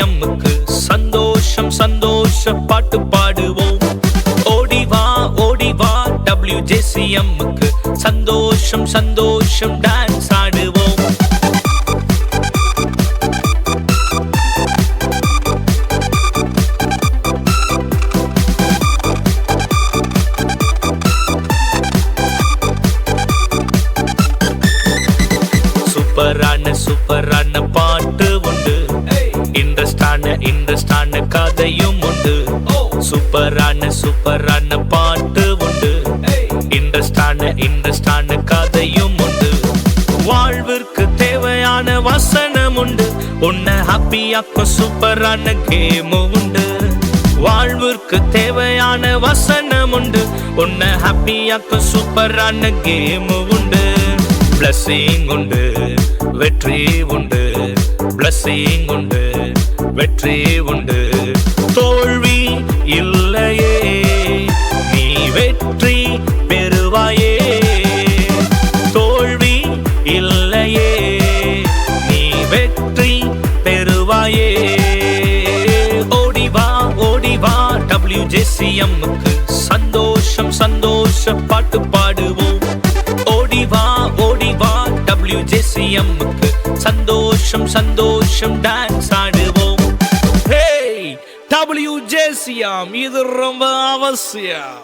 அம்முக்கு சந்தோஷம் சந்தோஷ பாட்டு பாடுவோம். ஓடி வா ஓடி வா அம்முக்கு சந்தோஷம் சந்தோஷம் டான்ஸ் ஆடுவோம். சூப்பரான சூப்பரான பாட்டு இன்ட்ரெஸ்டான கதையும் உண்டு. சூப்பரான சூப்பரான பாட்டு உண்டு. இன்ட்ரெஸ்டான இன்ட்ரெஸ்டான கதையும் உண்டு. வாழ்விற்கு தேவையான வசனம் உண்டு. உன்னை ஹாப்பியாக்கும் சூப்பரான கேமும் உண்டு. வாழ்விற்கு தேவையான வசனம் உண்டு. உன்னை ஹாப்பியாக்கும் சூப்பரான கேம் உண்டு. பிளஸ்ஸிங் உண்டு வெற்றி உண்டு. பிளஸ்ஸிங் உண்டு வெற்றி உண்டு. தோல்வி இல்லையே. நீ வெற்றி பெறுவாயே. தோல்வி இல்லையே. நீ வெற்றி பெறுவாயே. ஓடிவா ஓடிவா டபிள்யூ வா. டபிள்யூஜேசிஎம்முக்கு சந்தோஷம் சந்தோஷ பாட்டு பாடுவோம். ஓடிவா ஓடிவா டபிள்யூ வா. சந்தோஷம் சந்தோஷம். டான்ஸ் ஆடு டபிள்யூ ஜேசியாம் இது ரொம்ப அவசியம்.